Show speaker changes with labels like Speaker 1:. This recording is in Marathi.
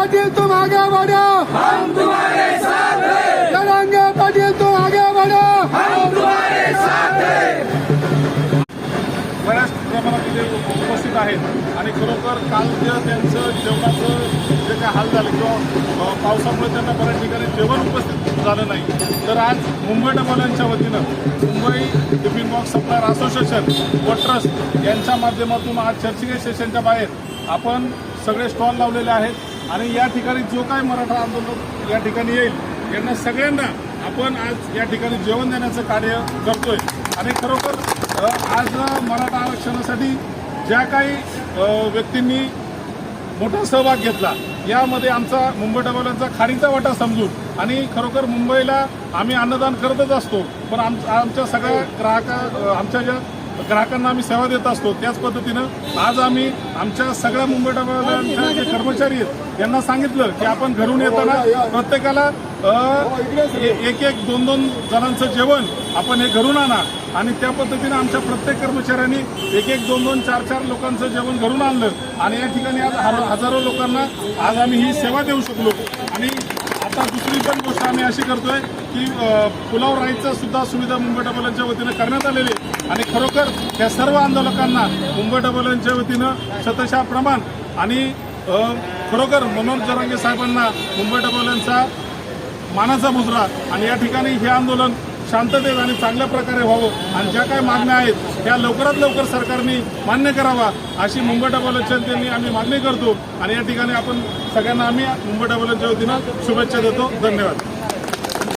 Speaker 1: पाटील तू मागे बढ़ो
Speaker 2: पाटील तुम आगे उपस्थित आहेत. आणि खरोखर काल जे त्यांचं जेवणाचं जे काय हाल झालं किंवा पावसामुळे त्यांना बऱ्याच ठिकाणी जेवण उपस्थित झालं नाही. तर आज मुंबई डबलांच्या वतीनं Mumbai tiffin box supplier association व ट्रस्ट यांच्या माध्यमातून आज चर्चिंग सेशनच्या बाहेर आपण सगळे स्टॉल लावलेले आहेत. आणि या ठिकाणी जो काय मराठा आंदोलन या ठिकाणी येईल यांना सगळ्यांना आपण आज या ठिकाणी जेवण देण्याचं कार्य करतोय. आणि खरोखर आज मराठा आरक्षणासाठी ज्या काही व्यक्तींनी मोठा सहभाग घेतला यामध्ये आमचा मुंबई डबल्यांचा खाडीचा वाटा समजून आणि खरोखर मुंबईला आम्ही अन्नदान करतच असतो. पण आम आमच्या सगळ्या ग्राहका आमच्या ज्या ग्राहकांना आम्ही सेवा देत असतो. त्याच पद्धतीनं आज आम्ही आमच्या सगळ्या मुंबई डबल्यांच्या जे कर्मचारी आहेत यांना सांगितलं की आपण घरून येताना प्रत्येकाला एक एक दोन दोन जणांचं जेवण आपण हे घरून आणा. आणि त्या पद्धतीनं आमच्या प्रत्येक कर्मचाऱ्यांनी एक एक दोन दोन चार चार लोकांचं जेवण घरून आणलं. आणि या ठिकाणी आज हजारो लोकांना आज आम्ही ही सेवा देऊ शकलो. आता दुसरी पण गोष्ट आम्ही अशी करतोय की पुलाव राईसचा सुद्धा सुविधा मुंबई डबलच्या वतीनं करण्यात आलेली आहे. आणि खरोखर या सर्व आंदोलकांना मुंबई डबलच्या वतीनं शतशा प्रमाण आणि खरोखर मनोज जरांगे साहेबांना मुंबई डबलचा मानाचा मुजरा. आणि या ठिकाणी हे आंदोलन शांततेत आणि चांगल्या प्रकारे व्हावं. आणि ज्या काही मागण्या आहेत त्या लवकरात लवकर सरकारने मान्य करावा अशी मुंबई डबल त्यांनी आम्ही मागणी करतो. आणि या ठिकाणी आपण सगळ्यांना आम्ही मुंबई डबलच्या वतीनं शुभेच्छा देतो. धन्यवाद.